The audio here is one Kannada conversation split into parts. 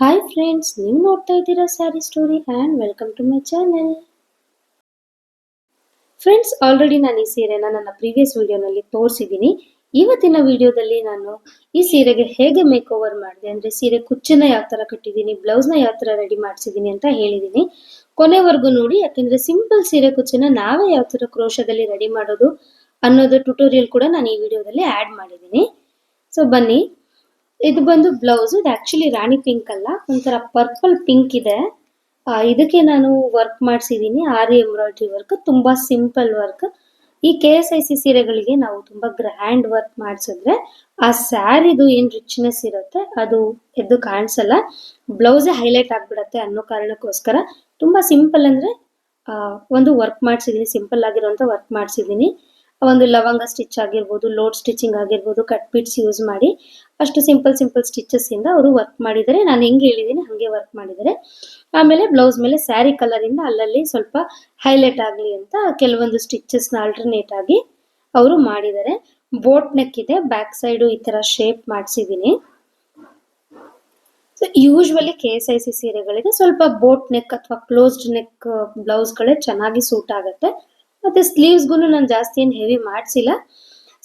ಹಾಯ್ ಫ್ರೆಂಡ್ಸ್ ನೀವು ನೋಡ್ತಾ ಇದ್ದೀರಾ sari story and welcome to my channel friends already ನಾನು ಈ ಸೀರೆನ ನನ್ನ ಪ್ರೀವಿಯಸ್ ವಿಡಿಯೋನಲ್ಲಿ ತೋರಿಸಿದ್ದೀನಿ. ಇವತ್ತಿನ ವಿಡಿಯೋದಲ್ಲಿ ನಾನು ಈ ಸೀರೆಗೆ ಹೇಗೆ ಮೇಕ್ ಓವರ್ ಮಾಡಿದೆ ಅಂದರೆ ಸೀರೆ ಕುಚ್ಚನ್ನ ಯಾವ ಥರ ಕಟ್ಟಿದ್ದೀನಿ ಬ್ಲೌಸ್ನ ಯಾವ ಥರ ರೆಡಿ ಮಾಡಿಸಿದ್ದೀನಿ ಅಂತ ಹೇಳಿದ್ದೀನಿ. ಕೊನೆವರೆಗೂ ನೋಡಿ, ಯಾಕೆಂದರೆ ಸಿಂಪಲ್ ಸೀರೆ ಕುಚ್ಚನ್ನ ನಾವೇ ಯಾವ ಥರ ಕ್ರೋಶದಲ್ಲಿ ರೆಡಿ ಮಾಡೋದು ಅನ್ನೋದು ಟ್ಯುಟೋರಿಯಲ್ ಕೂಡ ನಾನು ಈ ವಿಡಿಯೋದಲ್ಲಿ ಆ್ಯಡ್ ಮಾಡಿದ್ದೀನಿ. ಸೊ ಬನ್ನಿ ಇದು ಬಂದು ಬ್ಲೌಸ್ ಇದು ಆಕ್ಚುಲಿ ರಾಣಿ ಪಿಂಕ್ ಅಲ್ಲ. ಒಂಥರ ಪರ್ಪಲ್ ಪಿಂಕ್ ಇದೆ. ಇದಕ್ಕೆ ನಾನು ವರ್ಕ್ ಮಾಡಿಸಿದ್ದೀನಿ ಆರಿ ಎಂಬ್ರಾಯ್ಡ್ರಿ ವರ್ಕ್ ತುಂಬಾ ಸಿಂಪಲ್ ವರ್ಕ್ ಈ ಕೆ ಎಸ್ ಐ ಸಿ ಸೀರೆಗಳಿಗೆ ನಾವು ತುಂಬಾ ಗ್ರ್ಯಾಂಡ್ ವರ್ಕ್ ಮಾಡಿಸಿದ್ರೆ, ಆ ಸ್ಯಾರಿದು ಏನ್ ರಿಚ್ನೆಸ್ ಇರುತ್ತೆ, ಅದು ಎದ್ದು ಕಾಣಿಸಲ್ಲ. ಬ್ಲೌಸೇ ಹೈಲೈಟ್ ಆಗ್ಬಿಡತ್ತೆ ಅನ್ನೋ ಕಾರಣಕ್ಕೋಸ್ಕರ ತುಂಬಾ ಸಿಂಪಲ್ ಅಂದ್ರೆ ಒಂದು ವರ್ಕ್ ಮಾಡಿಸಿದ್ದೀನಿ ಸಿಂಪಲ್ ಆಗಿರುವಂತ ವರ್ಕ್ ಮಾಡಿಸಿದ್ದೀನಿ ಒಂದು ಲವಂಗ ಸ್ಟಿಚ್ ಆಗಿರ್ಬೋದು ಲೋಡ್ ಸ್ಟಿಚಿಂಗ್ ಆಗಿರ್ಬೋದು ಕಟ್ ಬಿಟ್ಸ್ ಯೂಸ್ ಮಾಡಿ, ಅಷ್ಟು ಸಿಂಪಲ್ ಸಿಂಪಲ್ ಸ್ಟಿಚಸ್ ಇಂದ ಅವರು ವರ್ಕ್ ಮಾಡಿದ್ದಾರೆ ನಾನು ಹೆಂಗೆ ಹೇಳಿದ್ದೀನಿ ಹಾಗೆ ವರ್ಕ್ ಮಾಡಿದ್ದಾರೆ ಆಮೇಲೆ ಬ್ಲೌಸ್ ಮೇಲೆ ಸ್ಯಾರಿ ಕಲರಿಂದ ಅಲ್ಲಲ್ಲಿ ಸ್ವಲ್ಪ ಹೈಲೈಟ್ ಆಗಲಿ ಅಂತ ಕೆಲವೊಂದು ಸ್ಟಿಚಸ್ನ ಆಲ್ಟರ್ನೇಟ್ ಆಗಿ ಅವರು ಮಾಡಿದ್ದಾರೆ ಬೋಟ್ ನೆಕ್ ಇದೆ ಬ್ಯಾಕ್ ಸೈಡು ಈ ತರ shape ಮಾಡಿಸಿದ್ದೀನಿ so usually K S I C ಸೀರೆಗಳಿಗೆ ಸ್ವಲ್ಪ ಬೋಟ್ ನೆಕ್ ಅಥವಾ ಕ್ಲೋಸ್ಡ್ ನೆಕ್ ಬ್ಲೌಸ್ಗಳೇ ಚೆನ್ನಾಗಿ ಸೂಟ್ ಆಗುತ್ತೆ. ಮತ್ತೆ ಸ್ಲೀವ್ಸ್ಗೂ ನಾನು ಜಾಸ್ತಿ ಏನು ಹೆವಿ ಮಾಡಿಸಿಲ್ಲ.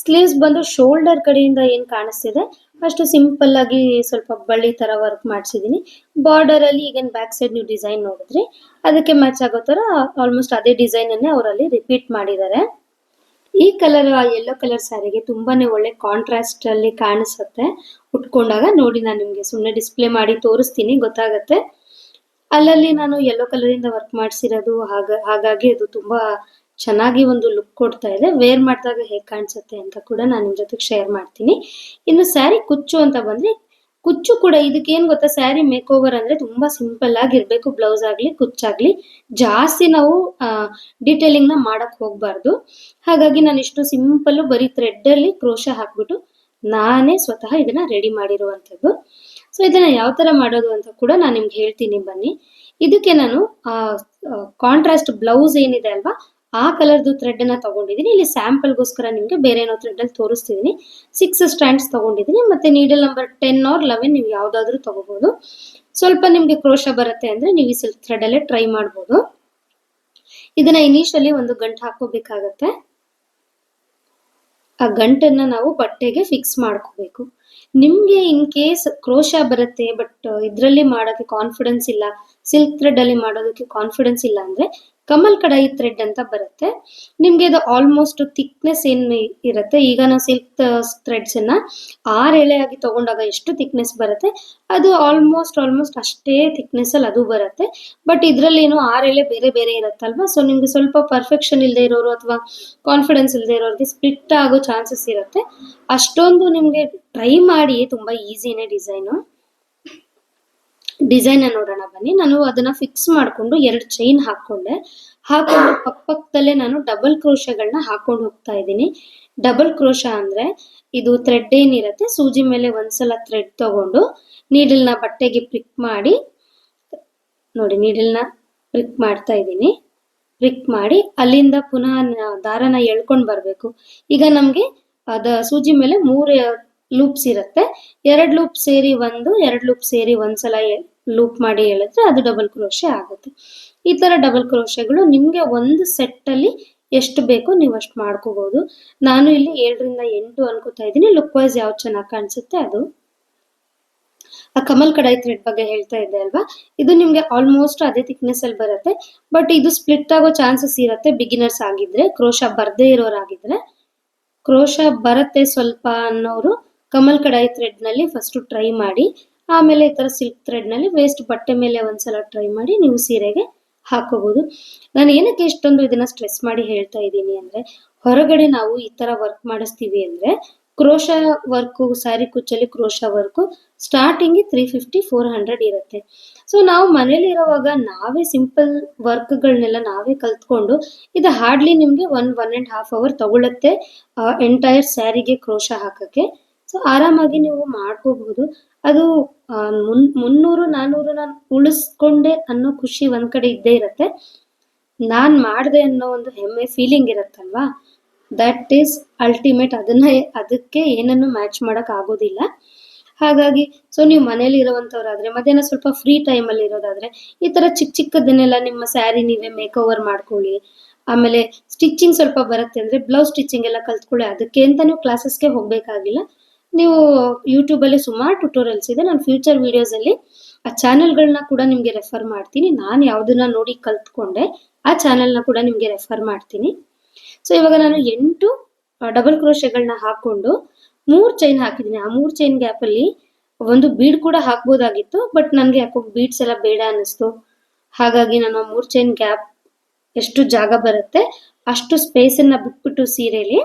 ಸ್ಲೀವ್ಸ್ ಬಂದು ಶೋಲ್ಡರ್ ಕಡೆಯಿಂದ ಏನು ಕಾಣಿಸ್ತಿದೆ? ಅಷ್ಟು ಸಿಂಪಲ್ ಆಗಿ ಸ್ವಲ್ಪ ಬಳ್ಳಿ ತರ ವರ್ಕ್ ಮಾಡಿಸಿದ್ದೀನಿ ಬಾರ್ಡರ್ ಅಲ್ಲಿ ಈಗೇನು ಬ್ಯಾಕ್ ಸೈಡ್ ನೀವು ಡಿಸೈನ್ ನೋಡಿದ್ರಿ? ಅದಕ್ಕೆ ಮ್ಯಾಚ್ ಆಗೋ ತರ ಆಲ್ಮೋಸ್ಟ್ ಅದೇ ಡಿಸೈನ್ ಅನ್ನೇ ಅವರಲ್ಲಿ ರಿಪೀಟ್ ಮಾಡಿದ್ದಾರೆ. ಈ ಕಲರ್ ಆ ಕಲರ್ ಸ್ಯಾರಿಗೆ ತುಂಬಾನೇ ಒಳ್ಳೆ ಕಾಂಟ್ರಾಸ್ಟ್ ಅಲ್ಲಿ ಕಾಣಿಸುತ್ತೆ. ಉಟ್ಕೊಂಡಾಗ ನೋಡಿ ನಾನು ನಿಮಗೆ ಸುಮ್ಮನೆ ಡಿಸ್ಪ್ಲೇ ಮಾಡಿ ತೋರಿಸ್ತೀನಿ, ಗೊತ್ತಾಗತ್ತೆ. ಅಲ್ಲಲ್ಲಿ ನಾನು ಯೆಲ್ಲೋ ಕಲರಿಂದ ವರ್ಕ್ ಮಾಡಿಸಿರೋದು ಹಾಗ, ಹಾಗಾಗಿ ಅದು ತುಂಬಾ ಚೆನ್ನಾಗಿ ಒಂದು ಲುಕ್ ಕೊಡ್ತಾ ಇದೆ. ವೇರ್ ಮಾಡಿದಾಗ ಹೇಗೆ ಕಾಣಿಸುತ್ತೆ ಅಂತ ಕೂಡ ನಾನು ನಿಮ್ ಜೊತೆಗೆ ಶೇರ್ ಮಾಡ್ತೀನಿ. ಇನ್ನು ಸ್ಯಾರಿ ಕುಚ್ಚು ಅಂತ ಬಂದ್ರೆ, ಕುಚ್ಚು ಕೂಡ ಇದಕ್ಕೆ ಏನ್ ಗೊತ್ತಾ? ಸ್ಯಾರಿ ಮೇಕ್ ಓವರ್ ಅಂದ್ರೆ ತುಂಬಾ ಸಿಂಪಲ್ ಆಗಿರ್ಬೇಕು ಬ್ಲೌಸ್ ಆಗ್ಲಿ ಕುಚ್ಚಾಗ್ಲಿ ಜಾಸ್ತಿ ನಾವು ಡೀಟೇಲಿಂಗ್ನ ನ ಮಾಡಕ್ ಹೋಗ್ಬಾರ್ದು. ಹಾಗಾಗಿ ನಾನು ಇಷ್ಟು ಸಿಂಪಲ್ ಬರೀ ಥ್ರೆಡ್ ಅಲ್ಲಿ ಕ್ರೋಶ ಹಾಕ್ಬಿಟ್ಟು ನಾನೇ ಸ್ವತಃ ಇದನ್ನ ರೆಡಿ ಮಾಡಿರುವಂತದ್ದು ಸೊ ಇದನ್ನ ಯಾವ ತರ ಮಾಡೋದು ಅಂತ ಕೂಡ ನಾನು ನಿಮ್ಗೆ ಹೇಳ್ತೀನಿ ಬನ್ನಿ. ಇದಕ್ಕೆ ನಾನು ಕಾಂಟ್ರಾಸ್ಟ್ ಬ್ಲೌಸ್ ಏನಿದೆ ಅಲ್ವಾ? ಆ ಕಲರ್ದು ಥ್ರೆಡ್ ಅನ್ನ ತಗೊಂಡಿದ್ದೀನಿ. ಇಲ್ಲಿ ಸ್ಯಾಂಪಲ್ಗೋಸ್ಕರ ನಿಮ್ಗೆ ಬೇರೆ ಏನೋ ಥ್ರೆಡ್ ಅಲ್ಲಿ ತೋರಿಸ್ತಿದ್ದೀನಿ ಸಿಕ್ಸ್ ಸ್ಟ್ಯಾಂಡ್ಸ್ ತಗೊಂಡಿದ್ದೀನಿ ಮತ್ತೆ needle number ten or eleven ನೀವು ಯಾವ್ದಾದ್ರು ತಗೋಬಹುದು ಸ್ವಲ್ಪ ನಿಮ್ಗೆ ಕ್ರೋಶ ಬರುತ್ತೆ ಅಂದ್ರೆ ನೀವು ಈ ಸಿಲ್ಕ್ ಥ್ರೆಡ್ ಅಲ್ಲೇ ಟ್ರೈ ಮಾಡ್ಬೋದು. ಇದನ್ನ ಇನಿಷಿಯಲಿ ಒಂದು ಗಂಟು ಹಾಕೋಬೇಕಾಗತ್ತೆ ಆ ಗಂಟನ್ನ ನಾವು ಬಟ್ಟೆಗೆ ಫಿಕ್ಸ್ ಮಾಡ್ಕೋಬೇಕು. ನಿಮ್ಗೆ ಇನ್ ಕೇಸ್ ಕ್ರೋಶ ಬರುತ್ತೆ ಬಟ್ ಇದ್ರಲ್ಲಿ ಮಾಡೋಕೆ ಕಾನ್ಫಿಡೆನ್ಸ್ ಇಲ್ಲ ಸಿಲ್ಕ್ ಥ್ರೆಡ್ ಅಲ್ಲಿ ಮಾಡೋದಕ್ಕೆ ಕಾನ್ಫಿಡೆನ್ಸ್ ಇಲ್ಲ ಅಂದ್ರೆ ಕಮಲ್ ಕಡಾಯಿ ಥ್ರೆಡ್ ಅಂತ ಬರುತ್ತೆ. ನಿಮ್ಗೆ ಇದು ಆಲ್ಮೋಸ್ಟ್ ಥಿಕ್ನೆಸ್ ಏನ್ ಇರುತ್ತೆ? ಈಗ ನಾವು ಸಿಲ್ಕ್ ಥ್ರೆಡ್ಸ್ ಅನ್ನ ಆರ್ ಎಳೆಯಾಗಿ ತಗೊಂಡಾಗ ಎಷ್ಟು ಥಿಕ್ನೆಸ್ ಬರುತ್ತೆ? ಅದು ಆಲ್ಮೋಸ್ಟ್ ಆಲ್ಮೋಸ್ಟ್ ಅಷ್ಟೇ ಥಿಕ್ನೆಸ್ ಅಲ್ಲಿ ಅದು ಬರುತ್ತೆ. ಬಟ್ ಇದರಲ್ಲಿ ಏನು ಆರ್ ಎಳೆ ಬೇರೆ ಬೇರೆ ಇರುತ್ತಲ್ವಾ? ಸೊ ನಿಮ್ಗೆ ಸ್ವಲ್ಪ ಪರ್ಫೆಕ್ಷನ್ ಇಲ್ಲದೆ ಇರೋರು ಅಥವಾ ಕಾನ್ಫಿಡೆನ್ಸ್ ಇಲ್ಲದೆ ಇರೋರಿಗೆ ಸ್ಪ್ಲಿಟ್ ಆಗೋ ಚಾನ್ಸಸ್ ಇರುತ್ತೆ. ಅಷ್ಟೊಂದು ನಿಮ್ಗೆ ಟ್ರೈ ಮಾಡಿ, ತುಂಬಾ ಈಸಿನೇ ಡಿಸೈನು ಡಿಸೈನ್ ನೋಡೋಣ ಬನ್ನಿ. ನಾನು ಅದನ್ನ ಫಿಕ್ಸ್ ಮಾಡ್ಕೊಂಡು ಎರಡು ಚೈನ್ ಹಾಕೊಂಡೆ. ಹಾಕೊಂಡು ಪಕ್ಕ ಪಕ್ಕದಲ್ಲೇ ನಾನು ಡಬಲ್ ಕ್ರೋಶಗಳನ್ನ ಹಾಕೊಂಡು ಹೋಗ್ತಾ ಇದ್ದೀನಿ. ಡಬಲ್ ಕ್ರೋಶ ಅಂದ್ರೆ ಇದು ಥ್ರೆಡ್ ಏನಿರುತ್ತೆ, ಸೂಜಿ ಮೇಲೆ ಒಂದ್ಸಲ ಥ್ರೆಡ್ ತಗೊಂಡು ನೀಡಲ್ನ ಬಟ್ಟೆಗೆ ಪ್ರಿಕ್ ಮಾಡಿ, ನೋಡಿ ನೀಡಲ್ನ ಪ್ರಿಕ್ ಮಾಡ್ತಾ ಇದ್ದೀನಿ. ಪ್ರಿಕ್ ಮಾಡಿ ಅಲ್ಲಿಂದ ಪುನಃ ದಾರನ ಎಳ್ಕೊಂಡ್ ಬರ್ಬೇಕು. ಈಗ ನಮ್ಗೆ ಅದ ಸೂಜಿ ಮೇಲೆ ಮೂರು ಲೂಪ್ಸ್ ಇರುತ್ತೆ. ಎರಡು ಲೂಪ್ ಸೇರಿ ಒಂದು, ಎರಡು ಲೂಪ್ ಸೇರಿ ಒಂದ್ಸಲ ಲೂಪ್ ಮಾಡಿ ಹೇಳಿದ್ರೆ ಅದು ಡಬಲ್ ಕ್ರೋಶೆ ಆಗುತ್ತೆ. ಈ ತರ ಡಬಲ್ ಕ್ರೋಶೆಗಳು ನಿಮ್ಗೆ ಒಂದು ಸೆಟ್ ಅಲ್ಲಿ ಎಷ್ಟು ಬೇಕೋ ನೀವು ಅಷ್ಟು ಮಾಡ್ಕೋಬಹುದು ನಾನು ಇಲ್ಲಿ ಏಳರಿಂದ ಎಂಟು ಅನ್ಕೋತಾ ಇದ್ದೀನಿ. ಲುಕ್ ವೈಸ್ ಯಾವ್ದು ಚೆನ್ನಾಗಿ ಕಾಣಿಸುತ್ತೆ ಅದು. ಆ ಕಮಲ್ ಕಡಾಯಿ ಥ್ರೆಡ್ ಬಗ್ಗೆ ಹೇಳ್ತಾ ಇದ್ದೆ ಅಲ್ವಾ? ಇದು ನಿಮ್ಗೆ ಆಲ್ಮೋಸ್ಟ್ ಅದೇ ಥಿಕ್ನೆಸ್ ಅಲ್ಲಿ ಬರುತ್ತೆ. ಬಟ್ ಇದು ಸ್ಪ್ಲಿಟ್ ಆಗೋ ಚಾನ್ಸಸ್ ಇರುತ್ತೆ ಬಿಗಿನರ್ಸ್ ಆಗಿದ್ರೆ. ಕ್ರೋಶ ಬರದೇ ಇರೋರಾಗಿದ್ರೆ. ಕ್ರೋಶ ಬರುತ್ತೆ ಸ್ವಲ್ಪ ಅನ್ನೋರು ಕಮಲ್ ಕಡಾಯಿ ಥ್ರೆಡ್ನಲ್ಲಿ ಫಸ್ಟ್ ಟ್ರೈ ಮಾಡಿ, ಆಮೇಲೆ ಈ ತರ ಸಿಲ್ಕ್ ಥ್ರೆಡ್ನಲ್ಲಿ ವೇಸ್ಟ್ ಬಟ್ಟೆ ಮೇಲೆ ಒಂದ್ಸಲ ಟ್ರೈ ಮಾಡಿ ನೀವು ಸೀರೆಗೆ ಹಾಕೋಬಹುದು ನಾನು ಏನಕ್ಕೆ ಇಷ್ಟೊಂದು ಇದನ್ನ ಸ್ಟ್ರೆಸ್ ಮಾಡಿ ಹೇಳ್ತಾ ಇದ್ದೀನಿ ಅಂದ್ರೆ, ಹೊರಗಡೆ ನಾವು ಈ ತರ ವರ್ಕ್ ಮಾಡಿಸ್ತೀವಿ ಅಂದ್ರೆ, crochet work sari ಕುಚ್ಚಲ್ಲಿ crochet work starting three fifty four hundred ಇರುತ್ತೆ. ಸೊ ನಾವು ಮನೇಲಿ ಇರೋವಾಗ ನಾವೇ ಸಿಂಪಲ್ ವರ್ಕ್ಗಳನ್ನೆಲ್ಲ ನಾವೇ ಕಲ್ತ್ಕೊಂಡು, ಇದು ಹಾರ್ಡ್ಲಿ ನಿಮ್ಗೆ one one and half hour ತಗೊಳುತ್ತೆ ಎಂಟೈರ್ ಸ್ಯಾರಿಗೆ ಕ್ರೋಶ ಹಾಕಕ್ಕೆ. ಸೊ ಆರಾಮಾಗಿ ನೀವು ಮಾಡ್ಕೋಬಹುದು. ಅದು ಮುನ್, ಮುನ್ನೂರು ನಾನ್ನೂರು ನಾನು ಉಳಿಸ್ಕೊಂಡೆ ಅನ್ನೋ ಖುಷಿ ಒಂದ್ ಕಡೆ ಇದ್ದೇ ಇರುತ್ತೆ. ನಾನ್ ಮಾಡ್ದೆ ಅನ್ನೋ ಒಂದು ಹೆಮ್ಮೆ ಫೀಲಿಂಗ್ ಇರುತ್ತಲ್ವಾ? ದಟ್ ಈಸ್ ಅಲ್ಟಿಮೇಟ್ ಅದನ್ನ, ಅದಕ್ಕೆ ಏನನ್ನು ಮ್ಯಾಚ್ ಮಾಡಕ್ ಆಗೋದಿಲ್ಲ. ಹಾಗಾಗಿ ಸೊ ನೀವು ಮನೇಲಿ ಇರುವಂಥವ್ರಾದ್ರೆ ಮಧ್ಯಾಹ್ನ ಸ್ವಲ್ಪ ಫ್ರೀ ಟೈಮಲ್ಲಿ ಇರೋದಾದ್ರೆ, ಈ ತರ ಚಿಕ್ಕ ಚಿಕ್ಕದನ್ನೆಲ್ಲ ನಿಮ್ಮ ಸ್ಯಾರಿ ನೀವೇ ಮೇಕ್ ಓವರ್ ಮಾಡ್ಕೊಳ್ಳಿ. ಆಮೇಲೆ ಸ್ಟಿಚಿಂಗ್ ಸ್ವಲ್ಪ ಬರುತ್ತೆ ಅಂದ್ರೆ ಬ್ಲೌಸ್ ಸ್ಟಿಚಿಂಗ್ ಎಲ್ಲ ಕಲ್ತ್ಕೊಳ್ಳಿ. ಅದಕ್ಕೆ ಅಂತ ನೀವು ಕ್ಲಾಸಸ್ಗೆ ಹೋಗಬೇಕಾಗಿಲ್ಲ. ನೀವು ಯೂಟ್ಯೂಬಲ್ಲಿ ಸುಮಾರು ಟ್ಯುಟೋರಿಯಲ್ಸ್ ಇದೆ. ನಾನು ಫ್ಯೂಚರ್ ವೀಡಿಯೋಸಲ್ಲಿ ಆ ಚಾನೆಲ್ಗಳನ್ನ ಕೂಡ ನಿಮಗೆ ರೆಫರ್ ಮಾಡ್ತೀನಿ. ನಾನು ಯಾವುದನ್ನ ನೋಡಿ ಕಲ್ತ್ಕೊಂಡೆ ಆ ಚಾನೆಲ್ನ ಕೂಡ ನಿಮಗೆ ರೆಫರ್ ಮಾಡ್ತೀನಿ. ಸೊ ಇವಾಗ ನಾನು ಎಂಟು ಡಬಲ್ ಕ್ರೋಶೆಗಳನ್ನ ಹಾಕೊಂಡು ಮೂರು ಚೈನ್ ಹಾಕಿದ್ದೀನಿ. ಆ ಮೂರು ಚೈನ್ ಗ್ಯಾಪಲ್ಲಿ ಒಂದು ಬೀಡ್ ಕೂಡ ಹಾಕ್ಬೋದಾಗಿತ್ತು ಬಟ್ ನನಗೆ ಯಾಕೋ ಬೀಡ್ಸ್ ಎಲ್ಲ ಬೇಡ ಅನ್ನಿಸ್ತು. ಹಾಗಾಗಿ ನಾನು ಮೂರು ಚೈನ್ ಗ್ಯಾಪ್ ಎಷ್ಟು ಜಾಗ ಬರುತ್ತೆ, ಅಷ್ಟು ಸ್ಪೇಸನ್ನ ಬಿಟ್ಬಿಟ್ಟು ಸೀರೆಲಿ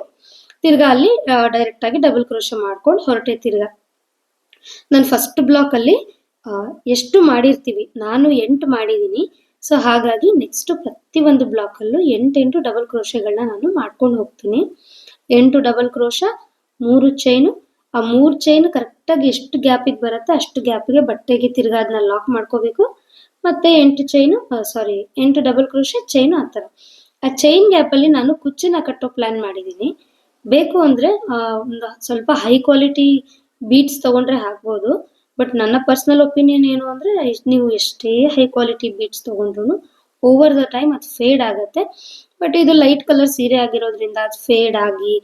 ತಿರ್ಗಾ ಅಲ್ಲಿ ಡೈರೆಕ್ಟ್ ಆಗಿ ಡಬಲ್ ಕ್ರೋಶ ಮಾಡ್ಕೊಂಡು ಹೊರಟೆ ತಿರ್ಗಾ. ನಾನು ಫಸ್ಟ್ ಬ್ಲಾಕ್ ಅಲ್ಲಿ ಎಷ್ಟು ಮಾಡಿರ್ತೀವಿ, ನಾನು ಎಂಟು ಮಾಡಿದ್ದೀನಿ ಸೊ ಹಾಗಾಗಿ ನೆಕ್ಸ್ಟ್ ಪ್ರತಿ ಒಂದು ಬ್ಲಾಕ್ ಅಲ್ಲೂ ಎಂಟೆಂಟು ಡಬಲ್ ಕ್ರೋಶಗಳನ್ನ ನಾನು ಮಾಡ್ಕೊಂಡು ಹೋಗ್ತೀನಿ. ಎಂಟು ಡಬಲ್ ಕ್ರೋಶ ಮೂರು ಚೈನು ಆ ಮೂರು ಚೈನ್ ಕರೆಕ್ಟಾಗಿ ಎಷ್ಟು ಗ್ಯಾಪಿಗೆ ಬರುತ್ತೆ ಅಷ್ಟು ಗ್ಯಾಪಿಗೆ ಬಟ್ಟೆಗೆ ತಿರ್ಗಾ ಅದನ್ನ ಲಾಕ್ ಮಾಡ್ಕೋಬೇಕು. ಮತ್ತೆ ಎಂಟು ಚೈನು ಸಾರಿ ಎಂಟು ಡಬಲ್ ಕ್ರೋಶ ಚೈನು ಆ ಥರ. ಆ ಚೈನ್ ಗ್ಯಾಪಲ್ಲಿ ನಾನು ಕುಚ್ಚಿನ ಕಟ್ಟೋ ಪ್ಲಾನ್ ಮಾಡಿದ್ದೀನಿ ಬೇಕು ಅಂದರೆ ಒಂದು ಸ್ವಲ್ಪ ಹೈ ಕ್ವಾಲಿಟಿ ಬೀಟ್ಸ್ ತೊಗೊಂಡ್ರೆ ಹಾಕ್ಬೋದು ಬಟ್ ನನ್ನ ಪರ್ಸ್ನಲ್ ಒಪಿನಿಯನ್ ಏನು ಅಂದರೆ ನೀವು ಎಷ್ಟೇ ಹೈ ಕ್ವಾಲಿಟಿ ಬೀಟ್ಸ್ ತೊಗೊಂಡ್ರು ಓವರ್ ದ ಟೈಮ್ ಅದು ಫೇಡ್ ಆಗುತ್ತೆ. ಬಟ್ ಇದು ಲೈಟ್ ಕಲರ್ ಸೀರೆ ಆಗಿರೋದ್ರಿಂದ ಅದು ಫೇಡ್ ಆಗಿ,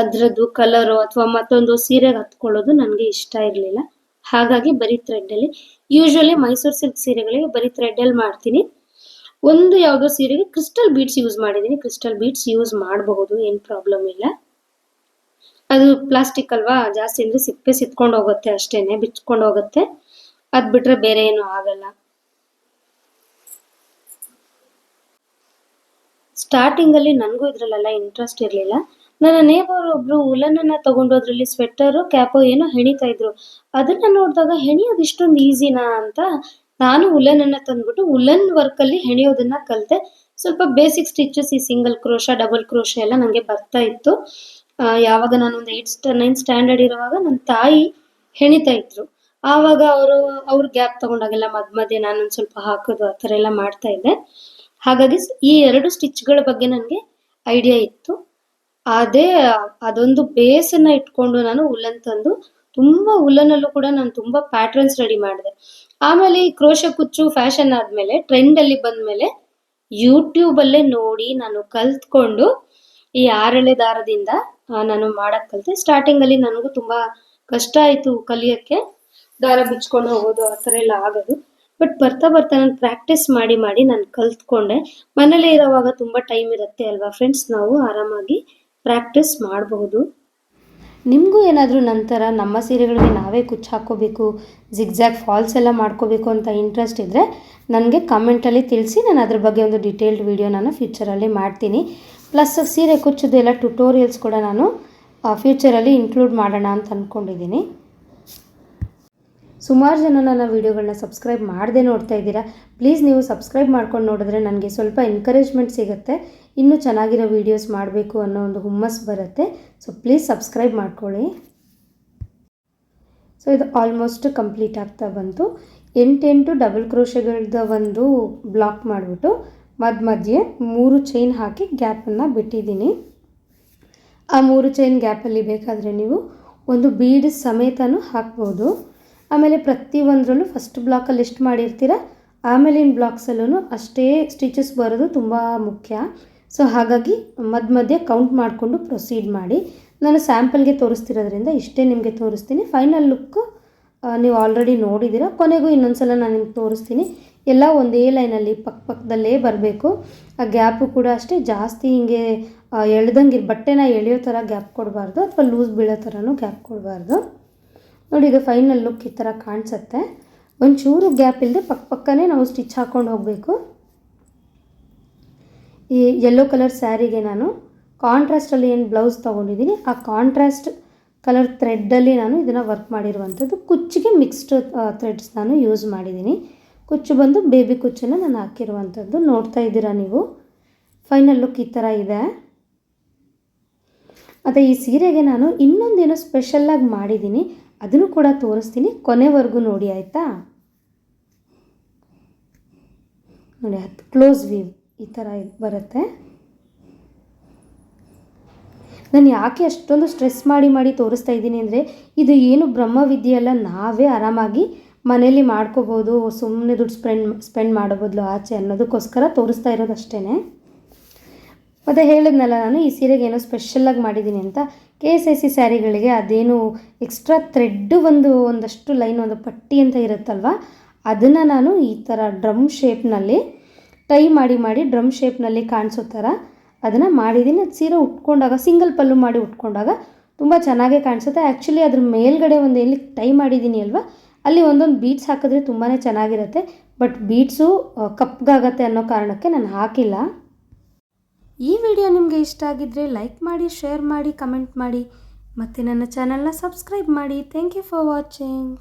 ಅದರದ್ದು ಕಲರು ಅಥವಾ ಮತ್ತೊಂದು ಸೀರೆಗೆ ಹತ್ಕೊಳ್ಳೋದು ನನಗೆ ಇಷ್ಟ ಇರಲಿಲ್ಲ. ಹಾಗಾಗಿ ಬರೀ ಥ್ರೆಡ್ಡಲ್ಲಿ ಯೂಶ್ವಲಿ ಮೈಸೂರು ಸಿಲ್ಕ್ ಸೀರೆಗಳಿಗೆ ಬರೀ ಥ್ರೆಡ್ಡಲ್ಲಿ ಮಾಡ್ತೀನಿ. ಒಂದು ಯಾವುದೋ ಸೀರೆಗೆ ಕ್ರಿಸ್ಟಲ್ ಬೀಡ್ಸ್ ಯೂಸ್ ಮಾಡಿದ್ದೀನಿ. ಕ್ರಿಸ್ಟಲ್ ಬೀಡ್ಸ್ ಯೂಸ್ ಮಾಡಬಹುದು, ಏನು ಪ್ರಾಬ್ಲಮ್ ಇಲ್ಲ. ಅದು ಪ್ಲಾಸ್ಟಿಕ್ ಅಲ್ವಾ? ಜಾಸ್ತಿ ಅಂದ್ರೆ ಸಿಪ್ಪೆ ಸಿತ್ಕೊಂಡು ಹೋಗುತ್ತೆ ಅಷ್ಟೇನೆ, ಬಿಚ್ಕೊಂಡು ಹೋಗುತ್ತೆ. ಅದ್ ಬಿಟ್ರೆ ಬೇರೆ ಏನು ಆಗಲ್ಲ. ಸ್ಟಾರ್ಟಿಂಗ್ ಅಲ್ಲಿ ನನಗೂ ಇದ್ರಲ್ಲೆಲ್ಲ ಇಂಟ್ರೆಸ್ಟ್ ಇರಲಿಲ್ಲ. ನನ್ನ ನೇಬರ್ ಒಬ್ರು ಉಲನನ್ನ ತಗೊಂಡು ಅದ್ರಲ್ಲಿ ಸ್ವೆಟರ್ ಕ್ಯಾಪು ಏನೋ ಹೆಣಿತಾ ಇದ್ರು. ಅದನ್ನ ನೋಡಿದಾಗ ಹೆಣಿಯೋದು ಇಷ್ಟೊಂದು ಈಸಿನಾ ಅಂತ ನಾನು ಉಲನ್ ಅನ್ನ ತಂದ್ಬಿಟ್ಟು ಉಲನ್ ವರ್ಕ್ ಅಲ್ಲಿ ಹೆಣಿಯೋದನ್ನ ಕಲಿತೆ. ಸ್ವಲ್ಪ ಬೇಸಿಕ್ ಸ್ಟಿಚಸ್ ಈ ಸಿಂಗಲ್ ಕ್ರೋಶ ಡಬಲ್ ಕ್ರೋಶ ಎಲ್ಲ ನನಗೆ ಬರ್ತಾ ಇತ್ತು. ಯಾವಾಗ ನಾನು ಒಂದು ಏಟ್ ನೈನ್ ಸ್ಟ್ಯಾಂಡರ್ಡ್ ಇರುವಾಗ ನನ್ನ ತಾಯಿ ಹೆಣಿತಾ ಇದ್ರು. ಆವಾಗ ಅವರು, ಅವ್ರ ಗ್ಯಾಪ್ ತಗೊಂಡಾಗೆಲ್ಲ ಮಧ್ಯ ಮಧ್ಯೆ ನಾನು ಸ್ವಲ್ಪ ಹಾಕೋದು ಆ ಥರ ಎಲ್ಲ ಮಾಡ್ತಾ ಇದ್ದೆ. ಹಾಗಾಗಿ ಈ ಎರಡು ಸ್ಟಿಚ್ಗಳ ಬಗ್ಗೆ ನನಗೆ ಐಡಿಯಾ ಇತ್ತು. ಅದೇ, ಅದೊಂದು ಬೇಸನ್ನ ಇಟ್ಕೊಂಡು ನಾನು ಉಲ್ಲನ್ ತಂದು ತುಂಬಾ ಉಲ್ಲನಲ್ಲೂ ಕೂಡ ನಾನು ತುಂಬಾ ಪ್ಯಾಟ್ರನ್ಸ್ ರೆಡಿ ಮಾಡಿದೆ. ಆಮೇಲೆ ಈ ಕ್ರೋಶ ಕುಚ್ಚು ಫ್ಯಾಷನ್ ಆದ್ಮೇಲೆ ಟ್ರೆಂಡ್ ಅಲ್ಲಿ ಬಂದ್ಮೇಲೆ ಯೂಟ್ಯೂಬ್ ಅಲ್ಲೇ ನೋಡಿ ನಾನು ಕಲ್ತ್ಕೊಂಡು ಈ ಆರಳೆ ದಾರದಿಂದ ನಾನು ಮಾಡಕ್ ಕಲಿತೆ. ಸ್ಟಾರ್ಟಿಂಗ್ ಅಲ್ಲಿ ನನಗೂ ತುಂಬಾ ಕಷ್ಟ ಆಯಿತು ಕಲಿಯಕ್ಕೆ. ದಾರ ಬಿಚ್ಕೊಂಡು ಹೋಗೋದು, ಆ ಥರ ಎಲ್ಲ ಆಗೋದು. ಬಟ್ ಬರ್ತಾ ಬರ್ತಾ ನಾನು ಪ್ರಾಕ್ಟೀಸ್ ಮಾಡಿ ಮಾಡಿ ನಾನು ಕಲ್ತ್ಕೊಂಡೆ. ಮನೇಲಿ ಇರೋವಾಗ ತುಂಬಾ ಟೈಮ್ ಇರುತ್ತೆ ಅಲ್ವಾ ಫ್ರೆಂಡ್ಸ್ ನಾವು ಆರಾಮಾಗಿ ಪ್ರಾಕ್ಟೀಸ್ ಮಾಡಬಹುದು. ನಿಮಗೂ ಏನಾದರೂ ನಂತರ ನಮ್ಮ ಸೀರೆಗಳಿಗೆ ನಾವೇ ಕುಚ್ಚು ಹಾಕೋಬೇಕು ಜಿಗ್ಜ್ಯಾಗ್ ಫಾಲ್ಸ್ ಎಲ್ಲ ಮಾಡ್ಕೋಬೇಕು ಅಂತ ಇಂಟ್ರೆಸ್ಟ್ ಇದ್ದರೆ ನನಗೆ ಕಮೆಂಟಲ್ಲಿ ತಿಳಿಸಿ. ನಾನು ಅದ್ರ ಬಗ್ಗೆ ಒಂದು ಡಿಟೇಲ್ಡ್ ವಿಡಿಯೋ ನಾನು ಫ್ಯೂಚರಲ್ಲಿ ಮಾಡ್ತೀನಿ. ಪ್ಲಸ್ ಸೀರೆ ಕುಚ್ಚೋದೆಲ್ಲ ಟ್ಯುಟೋರಿಯಲ್ಸ್ ಕೂಡ ನಾನು ಫ್ಯೂಚರಲ್ಲಿ ಇನ್ಕ್ಲೂಡ್ ಮಾಡೋಣ ಅಂತ ಅಂದ್ಕೊಂಡಿದ್ದೀನಿ ಸುಮಾರು ಜನ ನನ್ನ ವೀಡಿಯೋಗಳನ್ನ ಸಬ್ಸ್ಕ್ರೈಬ್ ಮಾಡದೆ ನೋಡ್ತಾ ಇದ್ದೀರಾ? ಪ್ಲೀಸ್ ನೀವು ಸಬ್ಸ್ಕ್ರೈಬ್ ಮಾಡ್ಕೊಂಡು ನೋಡಿದ್ರೆ ನನಗೆ ಸ್ವಲ್ಪ ಎನ್ಕರೇಜ್ಮೆಂಟ್ ಸಿಗುತ್ತೆ. ಇನ್ನೂ ಚೆನ್ನಾಗಿರೋ ವೀಡಿಯೋಸ್ ಮಾಡಬೇಕು ಅನ್ನೋ ಒಂದು ಹುಮ್ಮಸ್ ಬರುತ್ತೆ. ಸೊ ಪ್ಲೀಸ್ ಸಬ್ಸ್ಕ್ರೈಬ್ ಮಾಡ್ಕೊಳ್ಳಿ. ಸೊ ಇದು ಆಲ್ಮೋಸ್ಟ್ ಕಂಪ್ಲೀಟ್ ಆಗ್ತಾ ಬಂತು. ಎಂಟೆಂಟು ಡಬಲ್ ಕ್ರೋಶೆಗಳದ ಒಂದು ಬ್ಲಾಕ್ ಮಾಡಿಬಿಟ್ಟು ಮಧ್ಯ ಮಧ್ಯೆ ಮೂರು ಚೈನ್ ಹಾಕಿ ಗ್ಯಾಪನ್ನು ಬಿಟ್ಟಿದ್ದೀನಿ. ಆ ಮೂರು ಚೈನ್ ಗ್ಯಾಪಲ್ಲಿ ಬೇಕಾದರೆ ನೀವು ಒಂದು ಬೀಡ್ ಸಮೇತನೂ ಹಾಕ್ಬೋದು. ಆಮೇಲೆ ಪ್ರತಿಯೊಂದರಲ್ಲೂ ಫಸ್ಟ್ ಬ್ಲಾಕಲ್ಲಿ ಎಷ್ಟು ಮಾಡಿರ್ತೀರ? ಆಮೇಲಿನ ಬ್ಲಾಕ್ಸಲ್ಲೂ ಅಷ್ಟೇ ಸ್ಟಿಚಸ್ ಬರೋದು ತುಂಬ ಮುಖ್ಯ. ಸೊ ಹಾಗಾಗಿ ಮಧ್ಯ ಮಧ್ಯೆ ಕೌಂಟ್ ಮಾಡಿಕೊಂಡು ಪ್ರೊಸೀಡ್ ಮಾಡಿ. ನಾನು ಸ್ಯಾಂಪಲ್ಗೆ ತೋರಿಸ್ತಿರೋದ್ರಿಂದ ಇಷ್ಟೇ ನಿಮಗೆ ತೋರಿಸ್ತೀನಿ. ಫೈನಲ್ ಲುಕ್ಕು ನೀವು ಆಲ್ರೆಡಿ ನೋಡಿದ್ದೀರಾ ಕೊನೆಗೂ ಇನ್ನೊಂದು ಸಲ ನಾನು ನಿಮ್ಗೆ ತೋರಿಸ್ತೀನಿ. ಎಲ್ಲ ಒಂದೇ ಲೈನಲ್ಲಿ ಪಕ್ಕ ಪಕ್ಕದಲ್ಲೇ ಬರಬೇಕು. ಆ ಗ್ಯಾಪು ಕೂಡ ಅಷ್ಟೇ ಜಾಸ್ತಿ ಹಿಂಗೆ ಎಳ್ದಂಗೆ ಬಟ್ಟೆನ ಎಳೆಯೋ ಥರ ಗ್ಯಾಪ್ ಕೊಡಬಾರ್ದು ಅಥವಾ ಲೂಸ್ ಬೀಳೋ ಥರನೂ ಗ್ಯಾಪ್ ಕೊಡಬಾರ್ದು. ನೋಡಿ ಇದು ಫೈನಲ್ ಲುಕ್ ಈ ಥರ ಕಾಣಿಸುತ್ತೆ. ಒಂಚೂರು ಗ್ಯಾಪ್ ಇಲ್ಲದೆ ಪಕ್ಕ ಪಕ್ಕನೇ ನಾವು ಸ್ಟಿಚ್ ಹಾಕ್ಕೊಂಡು ಹೋಗಬೇಕು. ಈ ಯೆಲ್ಲೋ ಕಲರ್ ಸ್ಯಾರಿಗೆ ನಾನು ಕಾಂಟ್ರಾಸ್ಟಲ್ಲಿ ಏನು ಬ್ಲೌಸ್ ತೊಗೊಂಡಿದ್ದೀನಿ ಆ ಕಾಂಟ್ರಾಸ್ಟ್ ಕಲರ್ ಥ್ರೆಡ್ಡಲ್ಲಿ ನಾನು ಇದನ್ನು ವರ್ಕ್ ಮಾಡಿರುವಂಥದ್ದು ಕುಚ್ಚಿಗೆ ಮಿಕ್ಸ್ಡ್ ಥ್ರೆಡ್ಸ್ ನಾನು ಯೂಸ್ ಮಾಡಿದ್ದೀನಿ ಕುಚ್ಚು ಬಂದು ಬೇಬಿ ಕುಚ್ಚನ್ನು ನಾನು ಹಾಕಿರುವಂಥದ್ದು ನೋಡ್ತಾ ಇದ್ದೀರಾ ನೀವು? ಫೈನಲ್ ಲುಕ್ ಈ ಥರ ಇದೆ. ಮತ್ತು ಈ ಸೀರೆಗೆ ನಾನು ಇನ್ನೊಂದೇನೋ ಸ್ಪೆಷಲ್ಲಾಗಿ ಮಾಡಿದ್ದೀನಿ. ಅದನ್ನು ಕೂಡ ತೋರಿಸ್ತೀನಿ. ಕೊನೆವರೆಗೂ ನೋಡಿ, ಆಯಿತಾ? ನೋಡಿ ಹತ್ತು ಕ್ಲೋಸ್ ವೀವ್ ಈ ಥರ ಬರುತ್ತೆ. ನಾನು ಯಾಕೆ ಅಷ್ಟೊಂದು ಸ್ಟ್ರೆಸ್ ಮಾಡಿ ಮಾಡಿ ತೋರಿಸ್ತಾ ಇದ್ದೀನಿ ಅಂದರೆ ಇದು ಏನು ಬ್ರಹ್ಮವಿದ್ಯೆಯಲ್ಲ, ನಾವೇ ಆರಾಮಾಗಿ ಮನೇಲಿ ಮಾಡ್ಕೋಬೋದು ಸುಮ್ಮನೆ ದುಡ್ಡು ಸ್ಪೆಂಡ್ ಸ್ಪೆಂಡ್ ಮಾಡೋ ಬದಲು ಆಚೆ ಅನ್ನೋದಕ್ಕೋಸ್ಕರ ತೋರಿಸ್ತಾ ಇರೋದು ಅಷ್ಟೇ ಮತ್ತು ಹೇಳಿದ್ನಲ್ಲ ನಾನು, ಈ ಸೀರೆಗೆ ಏನೋ ಸ್ಪೆಷಲ್ಲಾಗಿ ಮಾಡಿದ್ದೀನಿ ಅಂತ. ಕೆ ಎಸ್ ಐ ಸಿ ಸ್ಯಾರಿಗಳಿಗೆ ಅದೇನು ಎಕ್ಸ್ಟ್ರಾ ಥ್ರೆಡ್ಡು ಒಂದು, ಒಂದಷ್ಟು ಲೈನ್ ಒಂದು ಪಟ್ಟಿ ಅಂತ ಇರುತ್ತಲ್ವ? ಅದನ್ನು ನಾನು ಈ ಥರ ಡ್ರಮ್ ಶೇಪ್ನಲ್ಲಿ ಟೈ ಮಾಡಿ ಮಾಡಿ ಡ್ರಮ್ ಶೇಪ್ನಲ್ಲಿ ಕಾಣಿಸೋ ಥರ ಅದನ್ನು ಮಾಡಿದ್ದೀನಿ ಅದು ಸೀರೆ ಉಟ್ಕೊಂಡಾಗ ಸಿಂಗಲ್ ಪಲ್ಲು ಮಾಡಿ ಉಟ್ಕೊಂಡಾಗ ತುಂಬ ಚೆನ್ನಾಗೇ ಕಾಣಿಸುತ್ತೆ. ಆ್ಯಕ್ಚುಲಿ ಅದ್ರ ಮೇಲ್ಗಡೆ ಒಂದು ಎಲ್ಲಿ ಟೈ ಮಾಡಿದ್ದೀನಿ ಅಲ್ವಾ? ಅಲ್ಲಿ ಒಂದೊಂದು ಬೀಟ್ಸ್ ಹಾಕಿದ್ರೆ ತುಂಬಾ ಚೆನ್ನಾಗಿರುತ್ತೆ. ಬಟ್ ಬೀಟ್ಸು ಕಪ್ಪಗಾಗತ್ತೆ ಅನ್ನೋ ಕಾರಣಕ್ಕೆ ನಾನು ಹಾಕಿಲ್ಲ. ಈ ವಿಡಿಯೋ ನಿಮಗೆ ಇಷ್ಟ ಆಗಿದ್ದರೆ ಲೈಕ್ ಮಾಡಿ ಶೇರ್ ಮಾಡಿ ಕಮೆಂಟ್ ಮಾಡಿ. ಮತ್ತು ನನ್ನ ಚಾನಲ್ನ ಸಬ್ಸ್ಕ್ರೈಬ್ ಮಾಡಿ. Thank you for watching